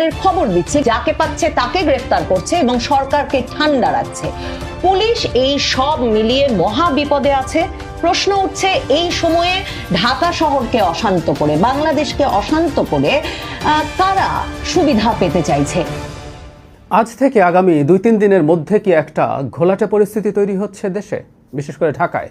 গ্রেফতারের খবর দিচ্ছে, যাকে পাচ্ছে তাকে গ্রেফতার করছে এবং সরকারকে ঠান্ডা রাখছে। পুলিশ এই সব মিলিয়ে মহা বিপদে আছে। প্রশ্ন উঠছে, এই সময়ে ঢাকা শহরকে অশান্ত করে, বাংলাদেশকে অশান্ত করে কারা সুবিধা পেতে চাইছে? আজ থেকে আগামী দুই তিন দিনের মধ্যে কি একটা ঘোলাটে পরিস্থিতি তৈরি হচ্ছে দেশে, বিশেষ করে ঢাকায়?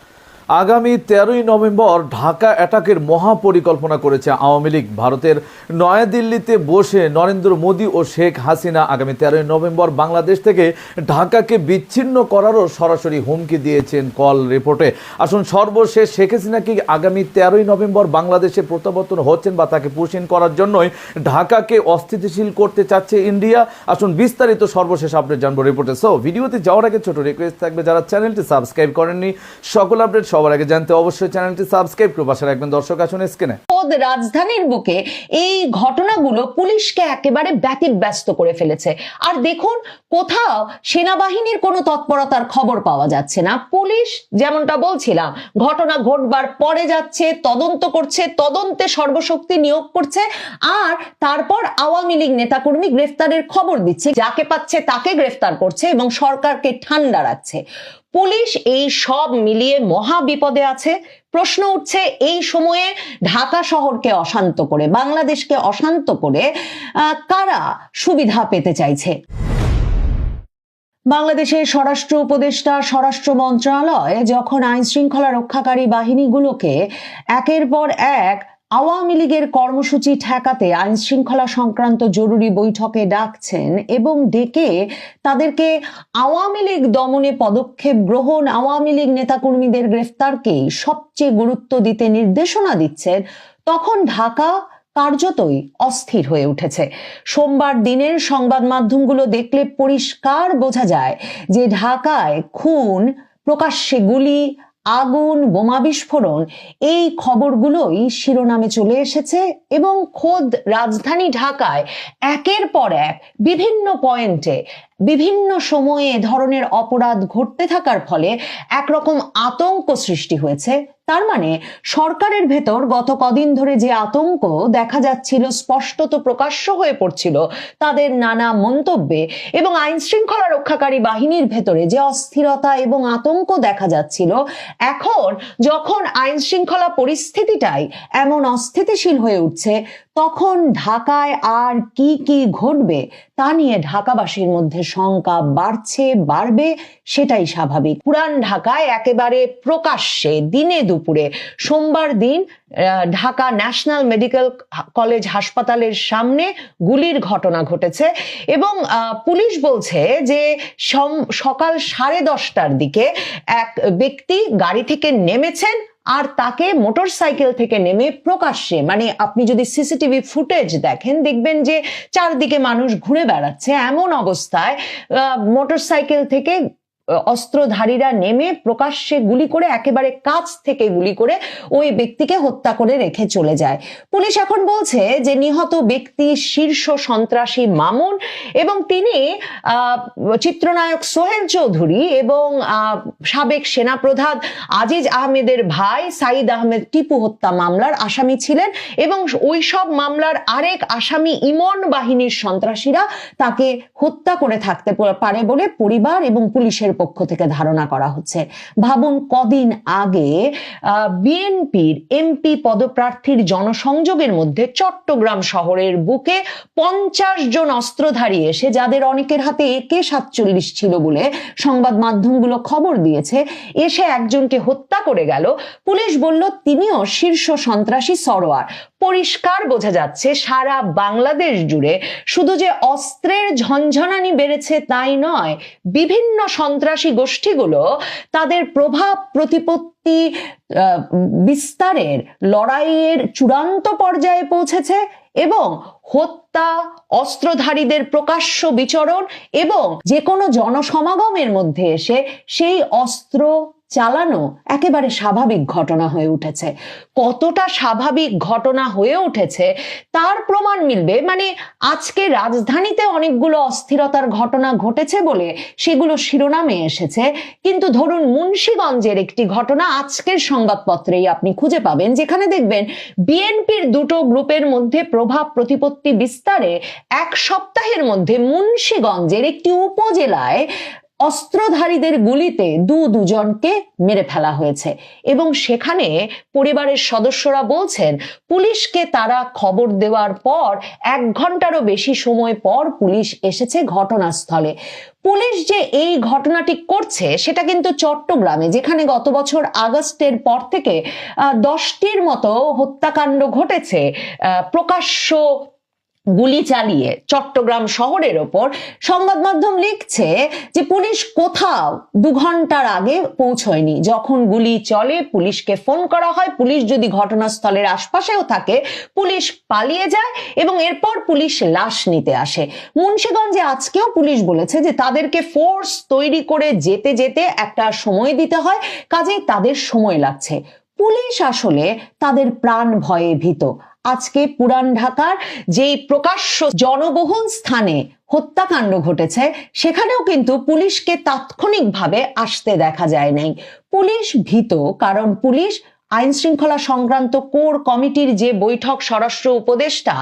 আগামী তেরোই নভেম্বর ঢাকা অ্যাটাকের মহাপরিকল্পনা করেছে আওয়ামী লীগ। ভারতের নয়াদিল্লিতে বসে নরেন্দ্র মোদী ও শেখ হাসিনা আগামী তেরোই নভেম্বর বাংলাদেশ থেকে ঢাকাকে বিচ্ছিন্ন করারও সরাসরি হুমকি দিয়েছেন কল রিপোর্টে। আসুন সর্বশেষ, শেখ হাসিনা কি আগামী তেরোই নভেম্বর বাংলাদেশে প্রত্যাবর্তন হচ্ছেন বা তাকে পুষিন করার জন্যই ঢাকাকে অস্থিতিশীল করতে চাচ্ছে ইন্ডিয়া? আসুন বিস্তারিত সর্বশেষ আপডেট জানব রিপোর্টে। সো ভিডিওতে যাওয়ার আগে ছোট রিকোয়েস্ট থাকবে, যারা চ্যানেলটি সাবস্ক্রাইব করেননি, সকল আপডেট সবার আগে জানতে অবশ্যই চ্যানেলটি সাবস্ক্রাইব করে পাশে রাখবেন। দর্শক, আসুন স্ক্রিনে। রাজধানীর বুকে এই ঘটনাগুলো পুলিশকে একেবারে ব্যতিব্যস্ত করে ফেলেছে। আর দেখুন, কোথাও সেনাবাহিনীর কোনো তৎপরতার খবর পাওয়া যাচ্ছে না। পুলিশ, যেমনটা বলছিলাম, ঘটনা ঘটবার পরে যাচ্ছে, তদন্ত করছে, তদন্তে সর্বশক্তি নিয়োগ করছে, আর তারপর আওয়ামী লীগ নেতাকর্মী গ্রেফতারের খবর দিচ্ছে। যাকে পাচ্ছে তাকে গ্রেফতার করছে এবং সরকারকে ঠান্ডা রাখছে। পুলিশ এই সব মিলিয়ে মহা বিপদে আছে। প্রশ্ন উঠছে, এই সময়ে ঢাকা শহরকে অশান্ত করে, বাংলাদেশকে অশান্ত করে কারা সুবিধা পেতে চাইছে? বাংলাদেশের স্বরাষ্ট্র উপদেষ্টা, স্বরাষ্ট্র মন্ত্রণালয় যখন আইন শৃঙ্খলা রক্ষাকারী বাহিনীগুলোকে একের পর এক আওয়ামী লীগের কর্মসূচি ঠেকাতে আইন শৃঙ্খলা সংক্রান্ত জরুরি বৈঠকে ডাকছেন এবং ডেকে তাদেরকে আওয়ামী লীগ দমনে পদক্ষেপ গ্রহণ, আওয়ামী লীগ নেতাকর্মীদের গ্রেফতারকেই সবচেয়ে গুরুত্ব দিতে নির্দেশনা দিচ্ছেন, তখন ঢাকা কার্যতই অস্থির হয়ে উঠেছে। সোমবার দিনের সংবাদ মাধ্যমগুলো দেখলে পরিষ্কার বোঝা যায় যে ঢাকায় খুন, প্রকাশ্যে গুলি আগুন, বোমা বিস্ফোরণ, এই খবরগুলোই শিরোনামে চলে এসেছে এবং খোদ রাজধানী ঢাকায় একের পর এক বিভিন্ন পয়েন্টে বিভিন্ন সময়ে ধরনের অপরাধ ঘটতে থাকার ফলে একরকম আতঙ্ক সৃষ্টি হয়েছে। তার মানে সরকারের ভেতর গত কদিন ধরে যে আতঙ্ক দেখা যাচ্ছিল স্পষ্টত প্রকাশ্য হয়ে পড়ছিল তাদের নানা মন্তব্যে এবং আইন শৃঙ্খলা রক্ষাকারী বাহিনীর ভেতরে যে অস্থিরতা এবং আতঙ্ক দেখা যাচ্ছিল, এখন যখন আইন শৃঙ্খলা পরিস্থিতিটাই এমন অস্থিতিশীল হয়ে উঠছে, তখন ঢাকায় আর কি কি ঘটবে তা নিয়ে ঢাকাবাসীর মধ্যে শঙ্কা বাড়ছে, বাড়বে সেটাই স্বাভাবিক। পুরান ঢাকায় একেবারে প্রকাশ্যে দিনে দুপুরে সোমবার দিন ঢাকা ন্যাশনাল মেডিকেল কলেজ হাসপাতালের সামনে গুলির ঘটনা ঘটেছে এবং পুলিশ বলছে যে সকাল সাড়ে দশটার দিকে এক ব্যক্তি গাড়ি থেকে নেমেছেন আর তাকে মোটরসাইকেল থেকে নেমে প্রকাশ্যে মানে আপনি যদি সিসিটিভি ফুটেজ দেখেন দেখবেন যে চারদিকে মানুষ ঘুরে বেড়াচ্ছে। এমন অবস্থায় মোটরসাইকেল থেকে আহ, অস্ত্রধারীরা নেমে প্রকাশ্যে গুলি করে, একেবারে কাছ থেকে গুলি করে ওই ব্যক্তিকে হত্যা করে রেখে চলে যায়। পুলিশ এখন বলছে যে নিহত ব্যক্তি শীর্ষ সন্ত্রাসী মামুন এবং তিনি চিত্রনায়ক সোহেল চৌধুরী এবং সাবেক সেনাপ্রধান আজিজ আহমেদের ভাই সাইদ আহমেদ টিপু হত্যা মামলার আসামি ছিলেন এবং ওই সব মামলার আরেক আসামি ইমন বাহিনীর সন্ত্রাসীরা তাকে হত্যা করে থাকতে পারে বলে পরিবার এবং পুলিশের পক্ষ থেকে ধারণা করা হচ্ছে। ভাবুন কদিন আগে বিএনপির এমপি পদপ্রার্থীর জনসংযোগের মধ্যে চট্টগ্রাম শহরের বুকে পঞ্চাশ জন অস্ত্রধারী এসে, যাদের অনেকের হাতে একে সাতচল্লিশ ছিল বলে সংবাদ মাধ্যমগুলো খবর দিয়েছে, এসে একজনকে হত্যা করে গেল। পুলিশ বলল, তিনিও শীর্ষ সন্ত্রাসী সরোয়ার। পরিষ্কার বোঝা যাচ্ছে সারা বাংলাদেশ জুড়ে শুধু যে অস্ত্রের ঝনঝনানি বেড়েছে তাই নয়, বিভিন্ন সন্ত্রাসী গোষ্ঠীগুলো তাদের প্রভাব প্রতিপত্তি বিস্তারের লড়াইয়ের চূড়ান্ত পর্যায়ে পৌঁছেছে এবং হত্যা, অস্ত্রধারীদের প্রকাশ্য বিচরণ এবং যে কোনো জনসমাগমের মধ্যে এসে সেই অস্ত্র চালানো একেবারে স্বাভাবিক ঘটনা হয়ে উঠেছে। কতটা স্বাভাবিক ঘটনা হয়ে উঠেছে তার প্রমাণ মিলবে। মানে আজকে রাজধানীতে অনেকগুলো অস্থিরতার ঘটনা ঘটেছে বলে সেগুলো শিরোনামে এসেছে। কিন্তু ধরুন মুন্সীগঞ্জের একটি ঘটনা আজকের সংবাদপত্রেই আপনি খুঁজে পাবেন, যেখানে দেখবেন বিএনপির দুটো গ্রুপের মধ্যে প্রভাব প্রতিপত্তি বিস্তারে এক সপ্তাহের মধ্যে মুন্সীগঞ্জের একটি উপজেলায় অস্ত্রধারীদের গুলিতে দু দুজনকে মেরে ফেলা হয়েছে এবং সেখানে পরিবারের সদস্যরা বলছেন, পুলিশকে তারা খবর দেওয়ার পর এক ঘন্টারও বেশি সময় পর পুলিশ এসেছে ঘটনাস্থলে। পুলিশ যে এই ঘটনাটি করছে সেটা কিন্তু চট্টগ্রামে, যেখানে গত বছর আগস্টের পর থেকে দশটির মতো হত্যাকাণ্ড ঘটেছে প্রকাশ্য গুলি চালিয়ে চট্টগ্রাম শহরের ওপর সংবাদ মাধ্যম লিখছে যে পুলিশ কোথাও দু ঘণ্টার আগে পৌঁছয়নি। যখন গুলি চলে, পুলিশকে ফোন করা হয়। পুলিশ যদি ঘটনাস্থলের আশপাশেও থাকে, পুলিশ পালিয়ে যায় এবং এরপর পুলিশ লাশ নিতে আসে। মুন্সিগঞ্জে আজকেও পুলিশ বলেছে যে তাদেরকে ফোর্স তৈরি করে যেতে যেতে একটা সময় দিতে হয়, কাজেই তাদের সময় লাগছে। পুলিশ আসলে তাদের প্রাণ ভয়ে ভীত। আজকে পুরান ঢাকার যেই প্রকাশ্য জনবহুল স্থানে হত্যাকাণ্ড ঘটেছে, সেখানেও কিন্তু পুলিশকে তাৎক্ষণিকভাবে আসতে দেখা যায় নাই। পুলিশ ভীত, কারণ পুলিশ আইন শৃঙ্খলা সংক্রান্ত কোর কমিটির যে বৈঠক স্বরাষ্ট্র উপদেষ্টা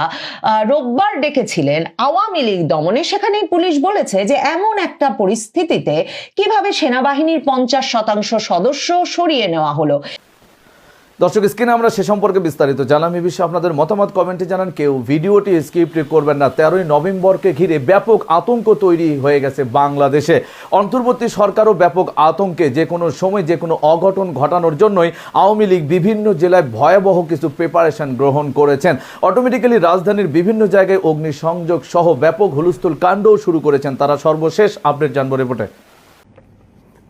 রোববার ডেকেছিলেন আওয়ামী লীগ দমনে, সেখানেই পুলিশ বলেছে যে এমন একটা পরিস্থিতিতে কীভাবে সেনাবাহিনীর পঞ্চাশ শতাংশ সদস্য সরিয়ে নেওয়া হলো। দর্শক, স্ক্রিনে আমরা সে সম্পর্কে বিস্তারিত জানাম এই বিষয়ে আপনাদের মতামত কমেন্টে জানান। কেউ ভিডিওটি স্ক্রিপ্ট করবেন না। তেরোই নভেম্বরকে ঘিরে ব্যাপক আতঙ্ক তৈরি হয়ে গেছে বাংলাদেশে। অন্তর্বর্তী সরকারও ব্যাপক আতঙ্কে যে কোনো সময় যে কোনো অঘটন ঘটানোর জন্যই আওয়ামী লীগ বিভিন্ন জেলায় ভয়াবহ কিছু প্রিপারেশন গ্রহণ করেছেন। অটোমেটিক্যালি রাজধানীর বিভিন্ন জায়গায় অগ্নিসংযোগ সহ ব্যাপক হুলস্থুল কাণ্ডও শুরু করেছেন। তারা সর্বশেষ আপডেট জানব রিপোর্টে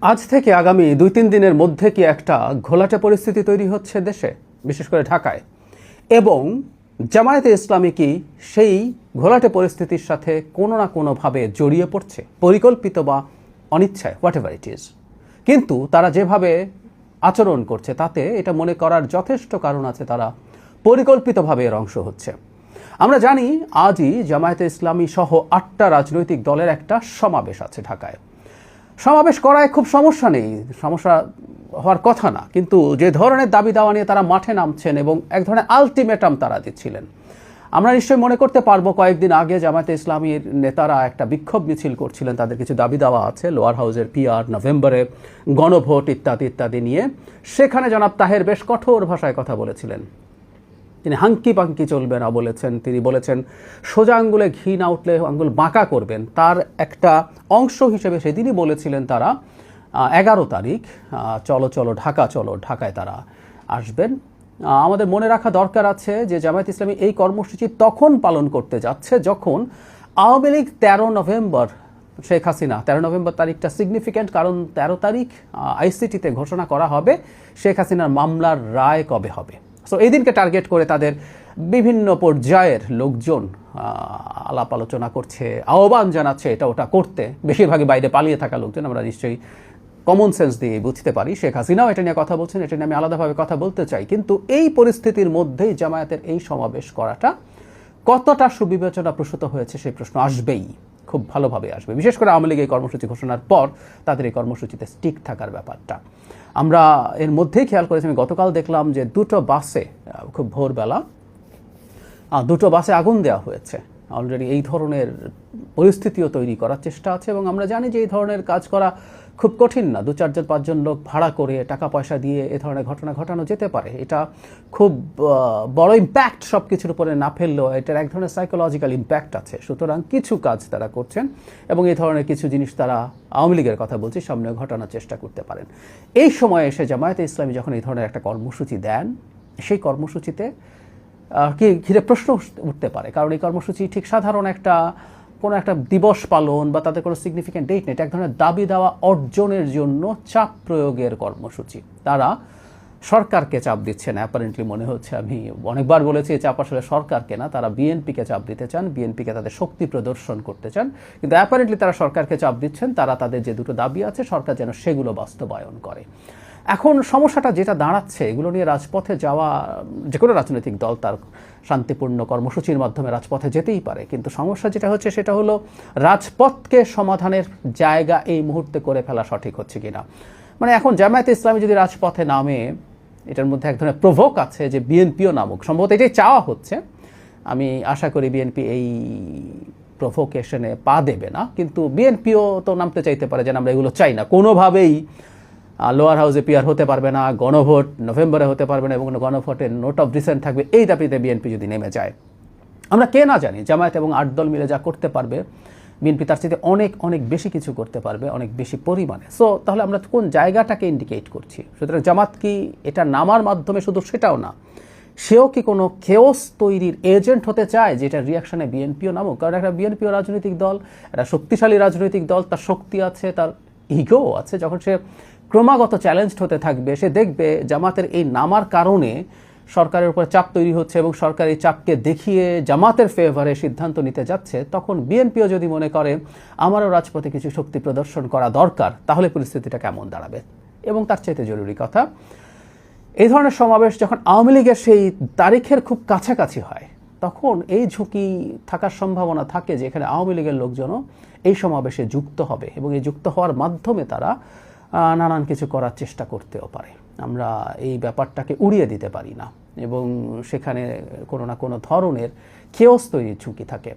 আজ থেকে আগামী দুই তিন দিনের মধ্যে কি একটা ঘোলাটে পরিস্থিতি তৈরি হচ্ছে দেশে, বিশেষ করে ঢাকায়? এবং জামায়াতে ইসলামী কি সেই ঘোলাটে পরিস্থিতির সাথে কোনো না কোনোভাবে জড়িয়ে পড়ছে? পরিকল্পিত বা অনিচ্ছায় হোয়াট এভার ইট ইজ কিন্তু তারা যেভাবে আচরণ করছে, তাতে এটা মনে করার যথেষ্ট কারণ আছে তারা পরিকল্পিতভাবে এর অংশ হচ্ছে। আমরা জানি আজই জামায়াতে ইসলামী সহ আটটা রাজনৈতিক দলের একটা সমাবেশ আছে ঢাকায়। সমাবেশ করায় খুব সমস্যা নেই, সমস্যা হওয়ার কথা না। কিন্তু যে ধরনের দাবি দাওয়া নিয়ে তারা মাঠে নামছেন এবং এক ধরনের আলটিমেটাম তারা দিচ্ছিলেন। আমরা নিশ্চয়ই মনে করতে পারব কয়েকদিন আগে জামায়াতে ইসলামীর নেতারা একটা বিক্ষোভ মিছিল করছিলেন, তাদের কিছু দাবি দাওয়া আছে, লোয়ার হাউসের পিআর নভেম্বরে গণভোট ইত্যাদি ইত্যাদি নিয়ে। সেখানে জনাব তাহের বেশ কঠোর ভাষায় কথা বলেছিলেন। তিনি হাঙ্কি পাঙ্কি চলবে না বলেছেন। তিনি বলেছেন, সোজা আঙ্গুলে ঘি না উঠলে আঙ্গুল বাঁকা করবেন। তার একটা অংশ হিসেবে সেদিনই বলেছিলেন তারা এগারো তারিখ চলো চলো, ঢাকা, চলো, ঢাকায় তারা আসবেন। আমাদের মনে রাখা দরকার আছে যে জামায়াত ইসলামী এই কর্মসূচি তখন পালন করতে যাচ্ছে যখন আওয়ামী লীগ তেরো নভেম্বর, শেখ হাসিনা, তেরো নভেম্বর তারিখটা সিগনিফিক্যান্ট কারণ তেরো তারিখ আইসিটিতে ঘোষণা করা হবে, শেখ হাসিনার মামলার রায় কবে হবে? সো এই দিনকে টার্গেট করে তাদের বিভিন্ন পর্যায়ের লোকজন আলাপ আলোচনা করছে, আহ্বান জানাচ্ছে এটা ওটা করতে। বেশিরভাগই বাইরে পালিয়ে থাকা লোকজন, আমরা নিশ্চয়ই কমন সেন্স দিয়ে বুঝতে পারি। শেখ হাসিনাও এটা নিয়ে কথা বলছেন, এটা নিয়ে আমি আলাদাভাবে কথা বলতে চাই। কিন্তু এই পরিস্থিতির মধ্যেই জামায়াতের এই সমাবেশ করাটা কতটা সুবিবেচনা প্রসূত হয়েছে সেই প্রশ্ন আসবেই। খুব ভালোভাবে আসবে। বিশেষ করে আওয়ামী লীগ এই কর্মসূচি ঘোষণার পর তাদের এই কর্মসূচিতে স্টিক থাকার ব্যাপারটা। আমরা এর মধ্যেই খেয়াল করেছি, আমি গতকাল দেখলাম যে দুটো বাসে খুব ভোরবেলা দুটো বাসে আগুন দেওয়া হয়েছে। অলরেডি এই ধরনের পরিস্থিতিও তৈরি করার চেষ্টা আছে এবং আমরা জানি যে এই ধরনের কাজ করা খুব কঠিন না, দু চারজন, পাঁচজন লোক ভাড়া করে টাকা পয়সা দিয়ে এ ধরনের ঘটনা ঘটানো যেতে পারে। এটা খুব বড় ইম্প্যাক্ট সব কিছুর উপরে না ফেললেও এটার এক ধরনের সাইকোলজিক্যাল ইম্প্যাক্ট আছে। সুতরাং কিছু কাজ তারা করছেন এবং এই ধরনের কিছু জিনিস তারা আওয়ামী লীগের কথা বলছি সামনে ঘটানোর চেষ্টা করতে পারেন। এই সময় এসে জামায়াতে ইসলামী যখন এই ধরনের একটা কর্মসূচি দেন, সেই কর্মসূচিতে কি ঘিরে প্রশ্ন উঠ- উঠতে পারে। কারণ এই কর্মসূচি ঠিক সাধারণ একটা কোনো একটা দিবস পালন বা তাদের কোনো সিগনিফিক্যান্ট ডেট নেই। এক ধরনের দাবি দেওয়া অর্জনের জন্য চাপ প্রয়োগের কর্মসূচি। তারা সরকারকে চাপ দিচ্ছেন অ্যাপারেন্টলি মনে হচ্ছে। আমি অনেকবার বলেছি চাপ আসলে সরকারকে না, তারা বিএনপিকে চাপ দিতে চান, বিএনপিকে তাদের শক্তি প্রদর্শন করতে চান। কিন্তু অ্যাপারেন্টলি তারা সরকারকে চাপ দিচ্ছেন, তারা তাদের যে দুটো দাবি আছে, সরকার যেন সেগুলো বাস্তবায়ন করে। এখন সমস্যাটা যেটা দাঁড়াচ্ছে, এগুলো নিয়ে রাজপথে যাওয়া, যে কোনো রাজনৈতিক দল তার শান্তিপূর্ণ কর্মসূচির মাধ্যমে রাজপথে যেতেই পারে। কিন্তু সমস্যা যেটা হচ্ছে সেটা হলো রাজপথকে সমাধানের জায়গা এই মুহূর্তে করে ফেলা সঠিক হচ্ছে কিনা। মানে এখন জামায়াতে ইসলামী যদি রাজপথে নামে, এটার মধ্যে এক ধরনের প্রভোক আছে যে বিএনপিও নামুক। সম্ভবত এটাই চাওয়া হচ্ছে। আমি আশা করি বিএনপি এই প্রভোকেশনে পা দেবে না। কিন্তু বিএনপিও তো নামতে চাইতে পারে, যেন আমরা এগুলো চাই না। কোনোভাবেই লোয়ার হাউসে পিয়ার হতে পারবে না, গণভোট নভেম্বরে হতে পারবে না এবং গণভোটের নোট অফ ডিসেন্ট থাকবে, এই দাবিতে বিএনপি যদি নেমে যায়। আমরা কে না জানি, জামায়াত এবং আট দল মিলে যা করতে পারবে, বিএনপি তার চাইতে অনেক অনেক বেশি কিছু করতে পারবে, অনেক বেশি পরিমাণে। সো তাহলে আমরা কোন জায়গাটাকে ইন্ডিকেট করছি? সুতরাং জামাত কি এটা নামার মাধ্যমে শুধু সেটাও না, সেও কি কোনো খেওস তৈরির এজেন্ট হতে চায়, যেটা রিয়াকশনে বিএনপিও নামুক? কারণ একটা বিএনপিও রাজনৈতিক দল, একটা শক্তিশালী রাজনৈতিক দল, তার শক্তি আছে, তার ইগো আছে। যখন সে ক্রমাগত চ্যালেঞ্জড হতে থাকবে। সে দেখবে জামাতের এই নামার কারণে সরকারের উপর চাপ তৈরি হচ্ছে এবং সরকার এই চাপকে দেখিয়ে জামাতের ফেভারে সিদ্ধান্ত নিতে যাচ্ছে। তখন বিএনপিও যদি মনে করে, আমারও রাজপথে কিছু শক্তি প্রদর্শন করা দরকার, তাহলে পরিস্থিতিটা কেমন দাঁড়াবে? এবং তার চাইতে জরুরি কথা, এই ধরনের সমাবেশ যখন আওয়ামী লীগের সেই তারিখের খুব কাছাকাছি হয়, তখন এই ঝুঁকি থাকার সম্ভাবনা থাকে যে এখানে আওয়ামী লীগের লোকজনও এই সমাবেশে যুক্ত হবে এবং এই যুক্ত হওয়ার মাধ্যমে তারা নানান কিছু করার চেষ্টা করতেও পারে। আমরা এই ব্যাপারটাকে উড়িয়ে দিতে পারি না এবং সেখানে কোনো না কোনো ধরনের খেয়স তৈরির ঝুঁকি থাকে।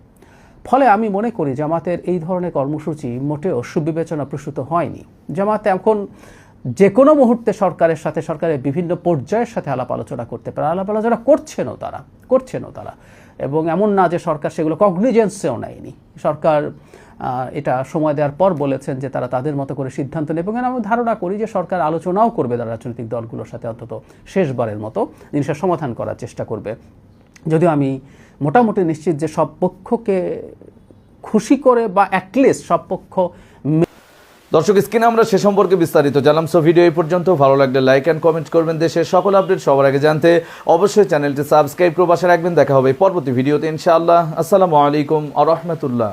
ফলে আমি মনে করি জামাতের এই ধরনের কর্মসূচি মোটেও সুবিবেচনা প্রসূত হয়নি। জামাতে এখন যে কোনো মুহূর্তে সরকারের সাথে, সরকারের বিভিন্ন পর্যায়ের সাথে আলাপ আলোচনা করতে পারে। আলাপ আলোচনা করছেনও তারা করছেনও তারা। এবং এমন না যে সরকার সেগুলো কগনিজেন্সেও নেয়নি। সরকার এটা সময় দেওয়ার পর বলেছেন যে তারা তাদের মতো করে সিদ্ধান্ত নেবে। এবং আমি ধারণা করি যে সরকার আলোচনাও করবে রাজনৈতিক দলগুলোর সাথে অন্তত শেষবারের মতো। জিনিসের সমাধান করার চেষ্টা করবে। যদিও আমি মোটামুটি নিশ্চিত যে সব পক্ষকে খুশি করে বা অ্যাটলিস্ট সব পক্ষ দর্শক, স্ক্রিনে আমরা সে সম্পর্কে বিস্তারিত জানলাম। সো ভিডিও এই পর্যন্ত ভালো লাগলে লাইক অ্যান্ড কমেন্ট করবেন। দেশের সকল আপডেট সবার আগে জানতে অবশ্যই চ্যানেলটি সাবস্ক্রাইব করে পাশে রাখবেন। দেখা হবে পরবর্তী ভিডিওতে ইনশাআল্লাহ। আসসালামু আলাইকুম আ রহমতুল্লাহ।